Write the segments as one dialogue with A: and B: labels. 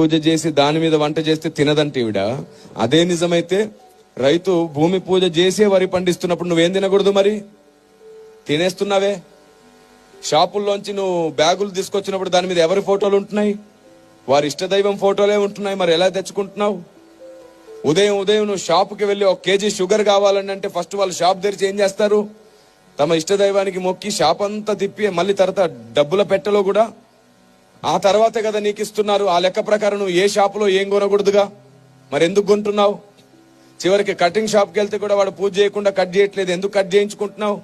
A: పూజ చేసి దాని మీద వంట చేస్తే తినదంటే ఈవిడ. అదే నిజమైతే రైతు భూమి పూజ చేసే వరి పండిస్తున్నప్పుడు నువ్వేం తినకూడదు మరి? తినేస్తున్నావే. షాపుల్లోంచి నువ్వు బ్యాగులు తీసుకొచ్చినప్పుడు దాని మీద ఎవరి ఫోటోలు ఉంటున్నాయి? వారి ఇష్టదైవం ఫోటోలే ఉంటున్నాయి. మరి ఎలా తెచ్చుకుంటున్నావు? ఉదయం ఉదయం నువ్వు షాపుకి వెళ్ళి ఒక కేజీ షుగర్ కావాలని అంటే ఫస్ట్ వాళ్ళు షాప్ తెరిచి ఏం చేస్తారు? తమ ఇష్టదైవానికి మొక్కి షాప్ అంతా తిప్పి మళ్ళీ తర్వాత డబ్బుల పెట్టలో కూడా ఆ తర్వాతే కదా నీకు ఇస్తున్నారు ఆ లెక్క ప్రకారం నువ్వు ఏ షాపులో ఏం కొనకూడదుగా? మరి ఎందుకు కొంటున్నావు? చివరికి కటింగ్ షాప్కి వెళ్తే కూడా వాడు పూజ చేయకుండా కట్ చేయట్లేదు. ఎందుకు కట్ చేయించుకుంటున్నావు?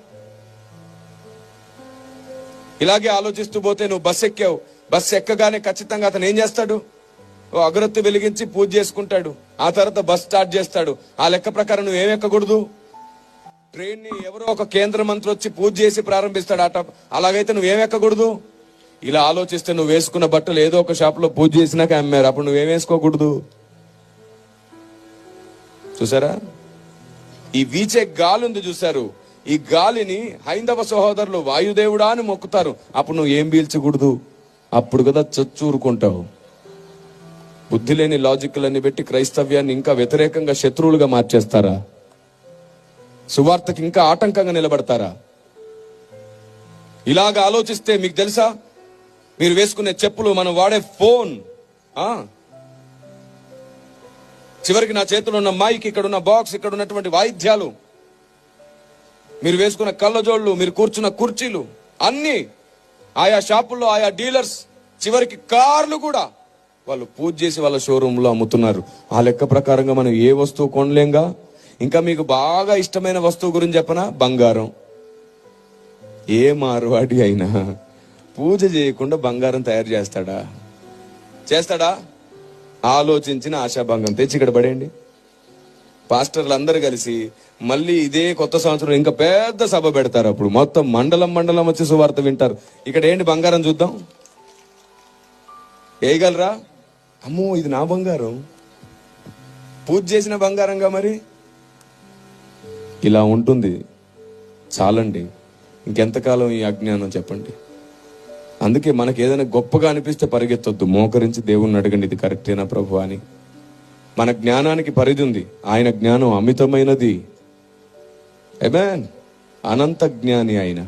A: ఇలాగే ఆలోచిస్తూ పోతే నువ్వు బస్ ఎక్కావు. బస్ ఎక్కగానే ఖచ్చితంగా అతను ఏం చేస్తాడు? ఓ అగరొత్తి వెలిగించి పూజ చేసుకుంటాడు. ఆ తర్వాత బస్ స్టార్ట్ చేస్తాడు. ఆ లెక్క ప్రకారం నువ్వు ఏం ఎక్కకూడదు? ట్రైన్ని ఎవరో ఒక కేంద్ర మంత్రి వచ్చి పూజ చేసి ప్రారంభిస్తాడు. అట అలాగైతే నువ్వేం ఎక్కకూడదు? ఇలా ఆలోచిస్తే నువ్వు వేసుకున్న బట్టలు ఏదో ఒక షాప్లో పూజ చేసినాక అమ్మారు. అప్పుడు నువ్వేం వేసుకోకూడదు? చూసారా? ఈ వీచే గాలి ఉంది చూసారు ఈ గాలిని హైందవ సహోదరులు వాయుదేవుడా అని మొక్కుతారు. అప్పుడు నువ్వు ఏం పీల్చకూడదు? అప్పుడు కదా చచ్చూరుకుంటావు. బుద్ధి లేని లాజిక్లన్నీ పెట్టి క్రైస్తవ్యాన్ని ఇంకా వ్యతిరేకంగా శత్రువులుగా మార్చేస్తారా? సువార్తకి ఇంకా ఆటంకంగా నిలబడతారా? ఇలాగ ఆలోచిస్తే మీకు తెలుసా? మీరు వేసుకునే చెప్పులు మనం వాడే ఫోన్. చివరికి నా చేతిలో ఉన్న మైక్ ఇక్కడ ఉన్న బాక్స్ ఇక్కడ ఉన్నటువంటి వాయిద్యాలు. మీరు వేసుకున్న కళ్ళజోళ్ళు మీరు కూర్చున్న కుర్చీలు అన్ని ఆయా షాపుల్లో ఆయా డీలర్స్ చివరికి కార్లు కూడా వాళ్ళు పూజ చేసి వాళ్ళ షోరూంలో అమ్ముతున్నారు. ఆ లెక్క ప్రకారంగా మనం ఏ వస్తువు కొనలేంగా? ఇంకా మీకు బాగా ఇష్టమైన వస్తువు గురించి చెప్పనా? బంగారం. ఏ మార్వాడి అయినా. పూజ చేయకుండా బంగారం తయారు చేస్తాడా? చేస్తాడా? ఆలోచించిన ఆశాభంగం తెచ్చి ఇక్కడ పడేయండి. పాస్టర్లు అందరు కలిసి మళ్ళీ ఇదే కొత్త సంవత్సరం ఇంకా పెద్ద సభ పెడతారు అప్పుడు. మొత్తం మండలం మండలం వచ్చి సువార్త వింటారు. ఇక్కడ ఏంటి బంగారం చూద్దాం. వేయగలరా? అమ్మో ఇది నా బంగారం. పూజ చేసిన బంగారంగా మరి? ఇలా ఉంటుంది. చాలండి. ఇంకెంతకాలం ఈ అజ్ఞానం చెప్పండి. అందుకే మనకి ఏదైనా గొప్పగా అనిపిస్తే పరిగెత్తొద్దు. మోకరించి దేవుణ్ణి అడగండి ఇది కరెక్టేనా ప్రభు అని. మన జ్ఞానానికి పరిధి ఉంది. ఆయన జ్ఞానం అమితమైనది. ఎమెన్ అనంత జ్ఞాని ఆయన.